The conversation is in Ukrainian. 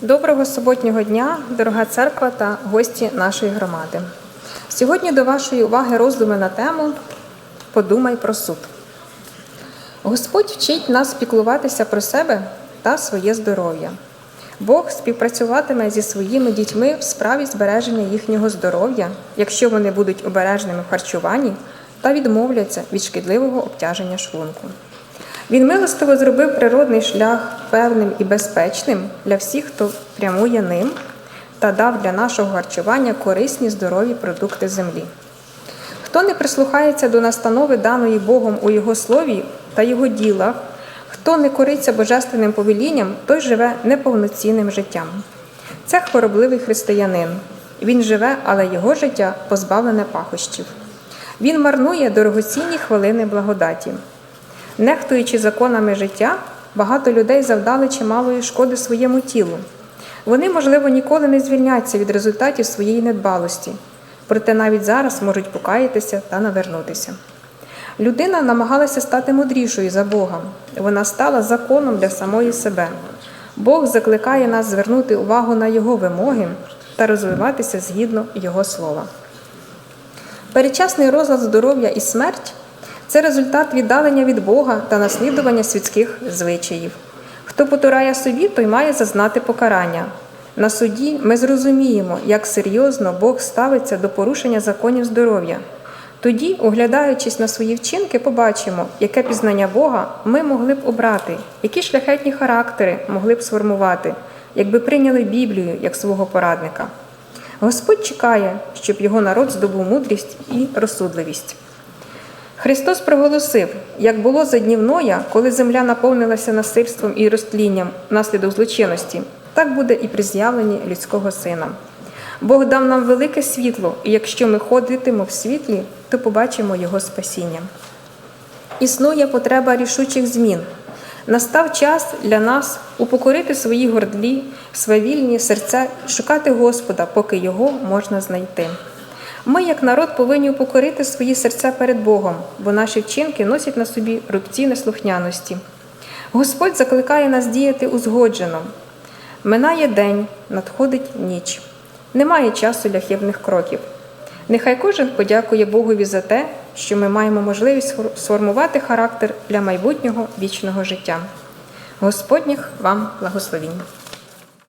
Доброго суботнього дня, дорога церква та гості нашої громади. Сьогодні до вашої уваги роздуми на тему Подумай про суд. Господь вчить нас піклуватися про себе та своє здоров'я. Бог співпрацюватиме зі своїми дітьми в справі збереження їхнього здоров'я, якщо вони будуть обережними в харчуванні та відмовляться від шкідливого обтяження шлунку. Він милостиво зробив природний шлях певним і безпечним для всіх, хто прямує ним, та дав для нашого харчування корисні здорові продукти землі. Хто не прислухається до настанови, даної Богом у Його слові та Його ділах, хто не кориться божественним повелінням, той живе неповноцінним життям. Це хворобливий християнин. Він живе, але його життя позбавлене пахощів. Він марнує дорогоцінні хвилини благодаті. Нехтуючи законами життя, багато людей завдали чималої шкоди своєму тілу. Вони, можливо, ніколи не звільняться від результатів своєї недбалості, проте навіть зараз можуть покаятися та навернутися. Людина намагалася стати мудрішою за Бога. Вона стала законом для самої себе. Бог закликає нас звернути увагу на Його вимоги та розвиватися згідно Його слова. Передчасний розлад здоров'я і смерть це результат віддалення від Бога та наслідування світських звичаїв. Хто потурає собі, той має зазнати покарання. На суді ми зрозуміємо, як серйозно Бог ставиться до порушення законів здоров'я. Тоді, оглядаючись на свої вчинки, побачимо, яке пізнання Бога ми могли б обрати, які шляхетні характери могли б сформувати, якби прийняли Біблію як свого порадника. Господь чекає, щоб його народ здобув мудрість і розсудливість. Христос проголосив, як було за днів Ноя, коли земля наповнилася насильством і розтлінням внаслідок злочинності, так буде і при з'явленні людського сина. Бог дав нам велике світло, і якщо ми ходитимо в світлі, то побачимо Його спасіння. Існує потреба рішучих змін. Настав час для нас упокорити свої гордлі, свавільні серця, шукати Господа, поки його можна знайти. Ми, як народ, повинні упокорити свої серця перед Богом, бо наші вчинки носять на собі рубці неслухняності. Господь закликає нас діяти узгоджено. Минає день, надходить ніч. Немає часу для хибних кроків. Нехай кожен подякує Богові за те, що ми маємо можливість сформувати характер для майбутнього вічного життя. Господніх вам благословінь!